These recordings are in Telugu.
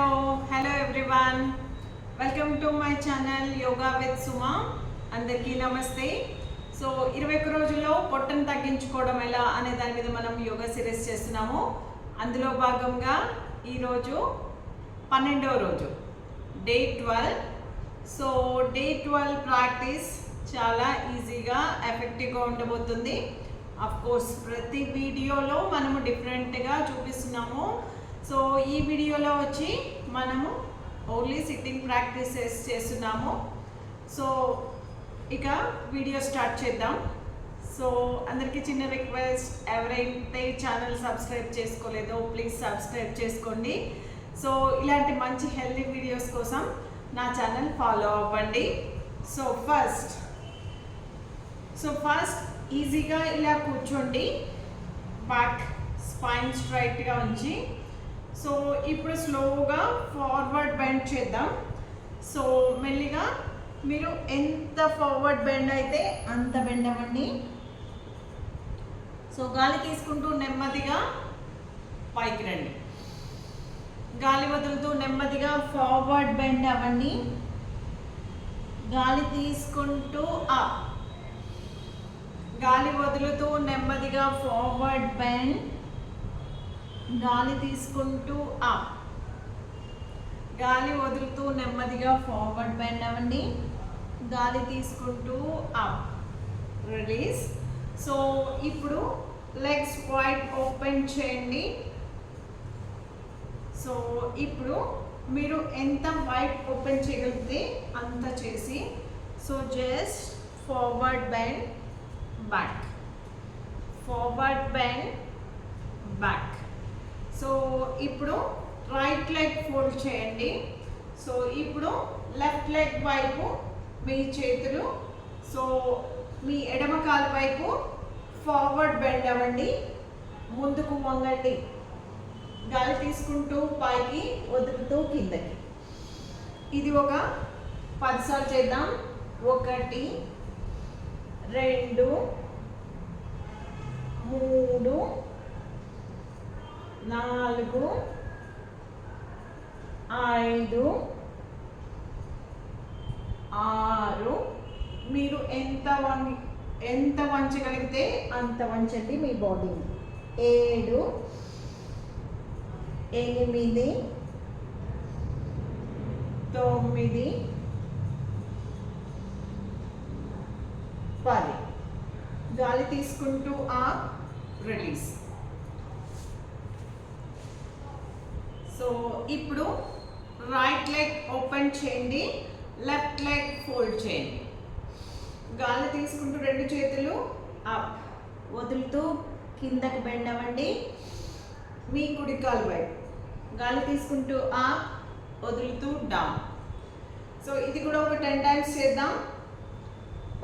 Hello hello everyone. Welcome to my channel yoga with Suma. అందరికీ నమస్తే. సో ఇరవై ఒక్క రోజుల్లో పొట్టను తగ్గించుకోవడం ఎలా అనే దాని మీద మనం యోగా సిరీస్ చేస్తున్నాము. అందులో భాగంగా ఈరోజు పన్నెండవ రోజు day twelve. So day twelve practice చాలా ఈజీగా ఎఫెక్టివ్గా ఉండబోతుంది. అఫ్ కోర్స్ ప్రతి వీడియోలో మనము డిఫరెంట్గా చూపిస్తున్నాము. సో ఈ వీడియోలో వచ్చి మనము ఓన్లీ సిట్టింగ్ ప్రాక్టీసెస్ చేస్తున్నాము. సో ఇక వీడియో స్టార్ట్ చేద్దాం. సో అందరికీ చిన్న రిక్వెస్ట్ ఎవరైతే ఛానల్ సబ్స్క్రైబ్ చేసుకోలేదో ప్లీజ్ సబ్స్క్రైబ్ చేసుకోండి. సో ఇలాంటి మంచి హెల్తీ వీడియోస్ కోసం నా ఛానల్ ఫాలో అవ్వండి. సో ఫస్ట్ సో ఫస్ట్ ఈజీగా ఇలా కూర్చోండి. బ్యాక్ స్పైన్ స్ట్రైట్గా ఉంచి సో ఇప్పుడు స్లోగా ఫార్వర్డ్ బెండ్ చేద్దాం. సో మెల్లిగా మీరు ఎంత ఫార్వర్డ్ బెండ్ అయితే అంత బెండ్ అవ్వండి. సో గాలి తీసుకుంటూ నెమ్మదిగా పైకి రండి. గాలి వదులుతూ నెమ్మదిగా ఫార్వర్డ్ బెండ్ అవ్వండి. గాలి తీసుకుంటూ అప్ గాలి వదులుతూ నెమ్మదిగా ఫార్వర్డ్ బెండ్ గాలి తీసుకుంటూ అప్ గాలి వదులుతూ నెమ్మదిగా ఫార్వర్డ్ బెండ్ అవ్వండి. గాలి తీసుకుంటూ అప్ రిలీజ్ సో ఇప్పుడు లెగ్స్ వైడ్ ఓపెన్ చేయండి. సో ఇప్పుడు మీరు ఎంత వైడ్ ఓపెన్ చేయగలిగితే అంత చేసి. So just forward bend back forward bend back so ఇప్పుడు రైట్ లెగ్ ఫోల్డ్ చేయండి. సో ఇప్పుడు లెఫ్ట్ లెగ్ వైపు మీ చేతులు సో మీ ఎడమ కాలు వైపు ఫార్వర్డ్ బెండ్ అవ్వండి. ముందుకు వంగండి. గాలి తీసుకుంటూ పైకి వదులుతూ కిందకి. ఇది ఒక పదిసార్లు చేద్దాం. ఒకటి రెండు మూడు నాలుగు ఐదు ఆరు. మీరు ఎంత వం ఎంత వంచగలిగితే అంత వంచండి మీ బాడీని ఏడు ఎనిమిది తొమ్మిది పది. గాలి తీసుకుంటూ ఆ రిలీజ్ సో ఇప్పుడు రైట్ లెగ్ ఓపెన్ చేయండి లెఫ్ట్ లెగ్ ఫోల్డ్ చేయండి. గాలి తీసుకుంటూ రెండు చేతులు అప్ వదులుతూ కిందకి బెండ్ అవ్వండి. మీ కుడి కాలు వైపు. గాలి తీసుకుంటూ అప్ వదులుతూ డౌన్ సో ఇది కూడా ఒక టెన్ టైమ్స్ చేద్దాం.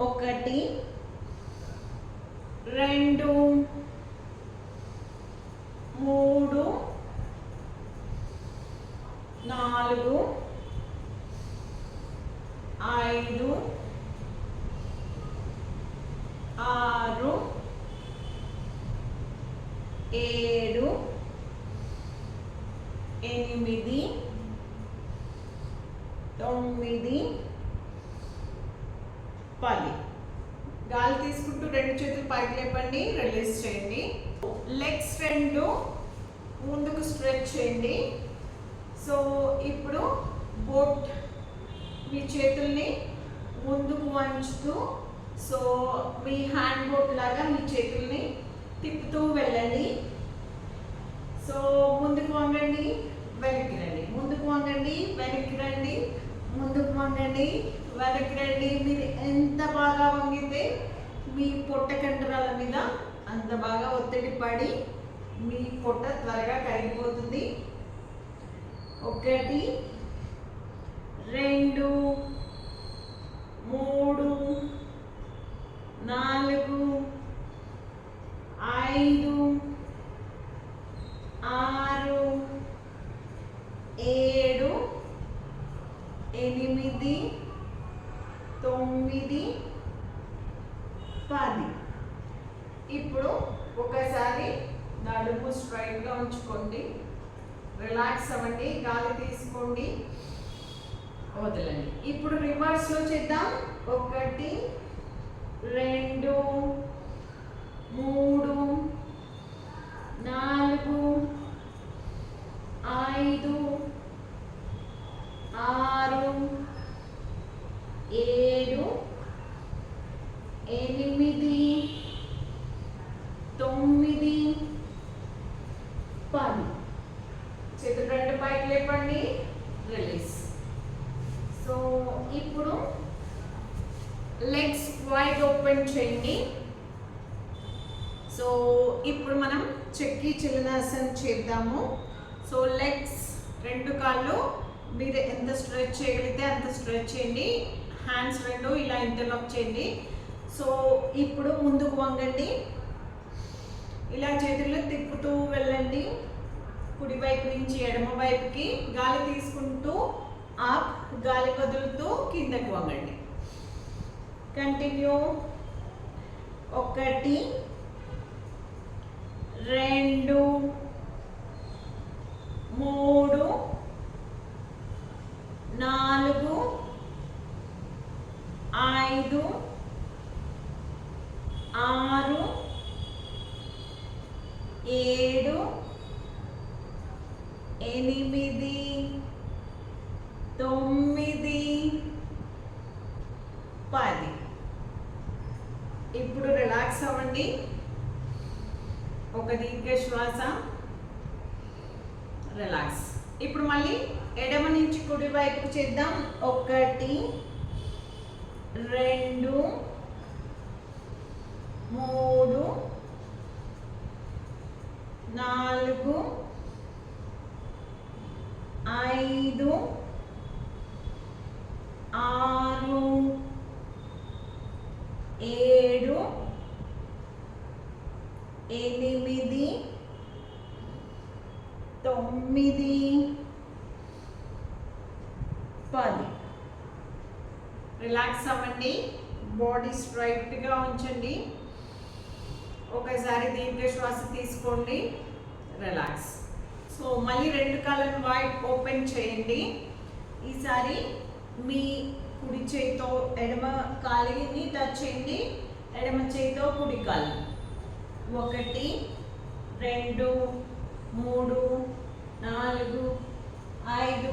ఒకటి రెండు మూడు నాలుగు ఐదు ఆరు ఏడు ఎనిమిది తొమ్మిది పది గాలి తీసుకుంటూ రెండు చేతులు పైకి లేపండి రిలీజ్ చేయండి. లెగ్స్ రెండు ముందుకు స్ట్రెచ్ చేయండి. సో ఇప్పుడు బోట్ మీ చేతుల్ని ముందుకు వంచుతూ సో మీ హ్యాండ్ బోట్ లాగా మీ చేతుల్ని తిప్పుతూ వెళ్ళండి. సో ముందుకు వంగండి వెనక్కి రండి. ముందుకు వంగండి వెనక్కి రండి ముందుకు వంగండి వెనక్కి రండి. మీరు ఎంత బాగా వంగితే మీ పొట్ట కండరాల మీద అంత బాగా ఒత్తిడి పడి మీ పొట్ట త్వరగా కరిగిపోతుంది. ఒకటి రెండు మూడు నాలుగు ఐదు ఆరు ఏడు ఎనిమిది ఇది పది. ఇప్పుడు ఒకసారి నడుము స్ట్రైట్గా ఉంచుకోండి. రిలాక్స్ అవ్వండి గాలి తీసుకోండి. వదలండి. ఇప్పుడు రివర్స్లో చేద్దాం. ఒకటి రెండు మూడు నాలుగు ఐదు ఆరు ఏడు ఎనిమిది తొమ్మిది పది చేతులు రెండు పైకి లేపండి రిలీజ్ సో ఇప్పుడు లెగ్స్ వైడ్ ఓపెన్ చేయండి సో ఇప్పుడు మనం చెక్కి చిలనాసన్ చేద్దాము. సో లెగ్స్ రెండు కాళ్ళు మీరు ఎంత స్ట్రెచ్ చేయగలిగితే అంత స్ట్రెచ్ చేయండి. హ్యాండ్స్ రెండు ఇలా ఇంటర్లాక్ చేయండి. సో ఇప్పుడు ముందుకు వంగండి. ఇలా చేతులు తిప్పుతూ వెళ్ళండి. కుడివైపు నుంచి ఎడమ వైపుకి గాలి తీసుకుంటూ ఆ గాలి వదులుతూ కిందకు వంగండి. కంటిన్యూ ఒకటి రెండు మూడు నాలుగు ఐదు ఆరు ఏడు ఎనిమిది తొమ్మిది పది ఇప్పుడు రిలాక్స్ అవ్వండి ఒక దీర్ఘ శ్వాస. రిలాక్స్ ఇప్పుడు మళ్ళీ ఎడమ నుంచి కుడి వైపు చేద్దాం. ఒకటి రెండు మూడు నాలుగు ఐదు ఆరు ఏడు ఎనిమిది తొమ్మిది పది రిలాక్స్ అవ్వండి. బాడీ స్ట్రైట్గా ఉంచండి. ఒకసారి దీర్ఘ శ్వాస తీసుకోండి. రిలాక్స్ సో మళ్ళీ రెండు కాళ్ళను వైడ్ ఓపెన్ చేయండి. ఈసారి మీ కుడి చేయితో ఎడమ కాలిని టచ్ చేయండి. ఎడమ చేయితో కుడి కాలు. ఒకటి రెండు మూడు నాలుగు ఐదు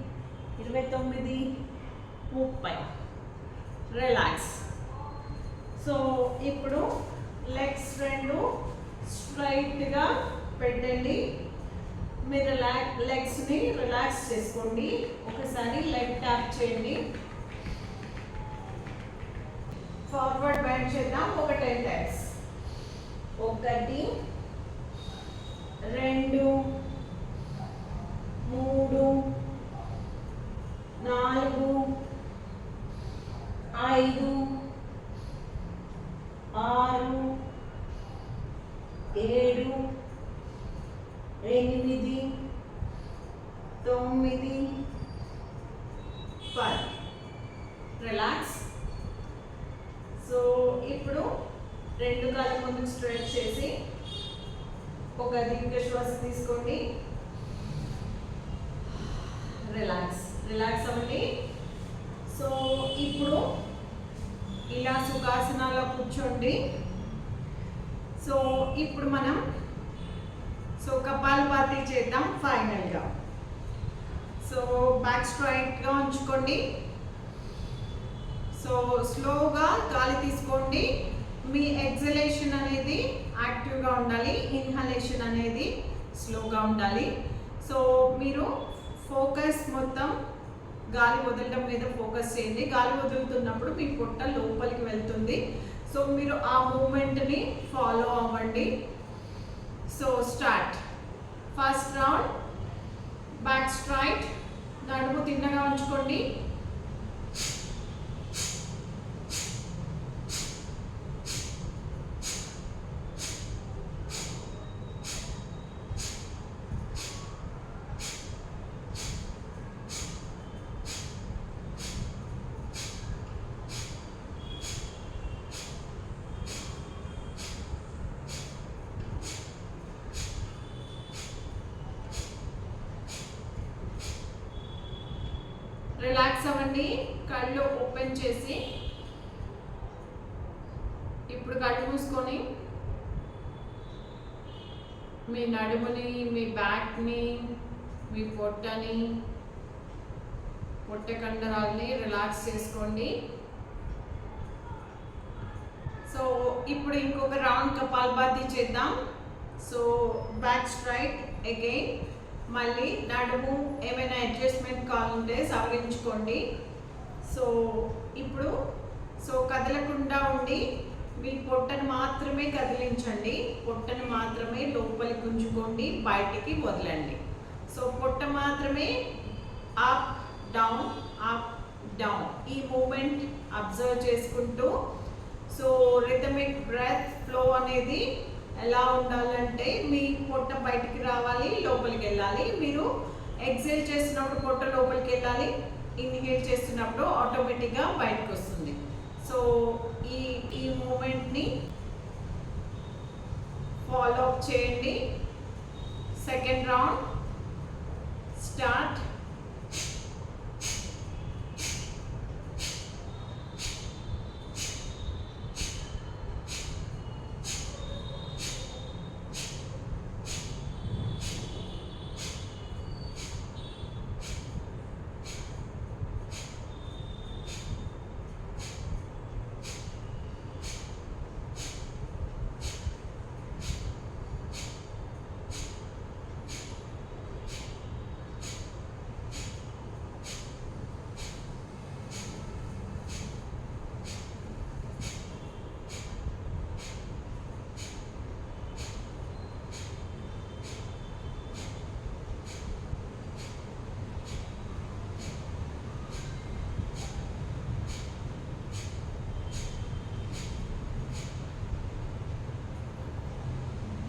ఇరవై తొమ్మిది ముప్పై. రిలాక్స్ సో ఇప్పుడు లెగ్స్ రెండు స్ట్రైట్గా పెట్టండి. మీరు లెగ్స్ని రిలాక్స్ చేసుకోండి. ఒకసారి లెగ్ ట్యాప్ చేయండి. ఫార్వర్డ్ బెండ్ చేద్దాం. ఒక టెన్ టైమ్స్ ఒకటి రెండు మూడు నాలుగు ఐదు ఆరు ఏడు ఎనిమిది తొమ్మిది పది. రిలాక్స్ సో ఇప్పుడు రెండు కాళ్ళ ముందుకు స్ట్రెచ్ చేసి ఒక దీర్ఘ శ్వాస తీసుకోండి. రిలాక్స్ రిలాక్స్ అవ్వండి సో ఇప్పుడు ఇలా సుఖాసనాల్లో కూర్చోండి. సో ఇప్పుడు మనం సో కపాలపాతి చేద్దాం ఫైనల్గా. సో బ్యాక్ స్ట్రైట్గా ఉంచుకోండి. సో స్లోగా గాలి తీసుకోండి. మీ ఎగ్జలేషన్ అనేది యాక్టివ్గా ఉండాలి. ఇన్హలేషన్ అనేది స్లోగా ఉండాలి. సో మీరు ఫోకస్ మొత్తం గాలి వదలడం మీద ఫోకస్ చేయండి. గాలి వదులుతున్నప్పుడు మీ పొట్ట లోపలికి వెళ్తుంది. సో మీరు ఆ మూమెంట్ని ఫాలో అవ్వండి. So start first round back straight నడుము తిన్నగా ఉంచుకోండి. రిలాక్స్ అవ్వండి. కళ్ళు ఓపెన్ చేసి. ఇప్పుడు కళ్ళు మూసుకొని. మీ నడుముని మీ బ్యాక్ని మీ పొట్టని పొట్ట కండరాల్ని రిలాక్స్ చేసుకోండి. సో ఇప్పుడు ఇంకొక రౌండ్ కపాల్బాతి చేద్దాం. సో బ్యాక్ స్ట్రైట్ అగైన్ మళ్ళీ నడుము ఏమైనా అడ్జస్ట్మెంట్ కావాలంటే సవరించుకోండి. సో ఇప్పుడు సో కదలకుండా ఉండి మీ పొట్టను మాత్రమే కదిలించండి. పొట్టను మాత్రమే లోపలికి ఉంచుకోండి బయటికి వదలండి. సో పొట్ట మాత్రమే అప్ డౌన్ అప్ డౌన్ ఈ మూమెంట్ అబ్జర్వ్ చేసుకుంటూ సో రిథమిక్ బ్రెత్ ఫ్లో అనేది ఎలా ఉండాలంటే మీ పొట్ట బయటికి రావాలి లోపలికి వెళ్ళాలి. మీరు ఎక్సేల్ చేస్తున్నప్పుడు పొట్ట లోపలికి వెళ్ళాలి ఇన్హేల్ చేస్తున్నప్పుడు ఆటోమేటిక్గా బయటకు వస్తుంది. సో ఈ ఈ మూమెంట్ని ఫాలో అప్ చేయండి. సెకండ్ రౌండ్ స్టార్ట్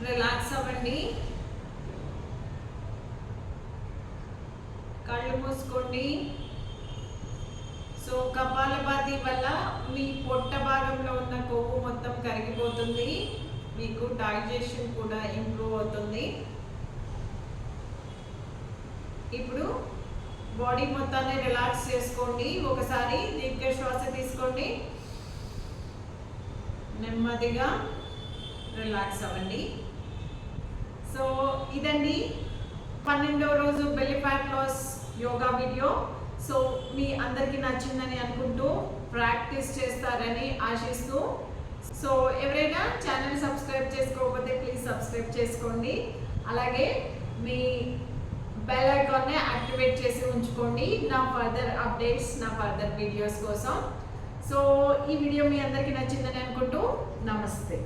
రిలాక్స్ అవ్వండి కళ్ళు మూసుకోండి సో కపాలభాతి వల్ల మీ పొట్ట భాగంలో ఉన్న కొవ్వు మొత్తం కరిగిపోతుంది. మీకు డైజెషన్ కూడా ఇంప్రూవ్ అవుతుంది. ఇప్పుడు బాడీ మొత్తాన్ని రిలాక్స్ చేసుకోండి. ఒకసారి దీర్ఘ శ్వాస తీసుకోండి. నెమ్మదిగా రిలాక్స్ అవ్వండి. సో ఇదండి పన్నెండో రోజు belly fat loss yoga video. So మీ అందరికీ నచ్చిందని అనుకుంటూ ప్రాక్టీస్ చేస్తారని ఆశిస్తూ సో ఎవరైనా ఛానల్ సబ్స్క్రైబ్ చేసుకోకపోతే ప్లీజ్ సబ్స్క్రైబ్ చేసుకోండి. అలాగే మీ బెల్ ఐకాన్ని యాక్టివేట్ చేసి ఉంచుకోండి. నా ఫర్దర్ అప్డేట్స్ నా ఫర్దర్ వీడియోస్ కోసం. సో ఈ వీడియో మీ అందరికీ నచ్చిందని అనుకుంటూ నమస్తే.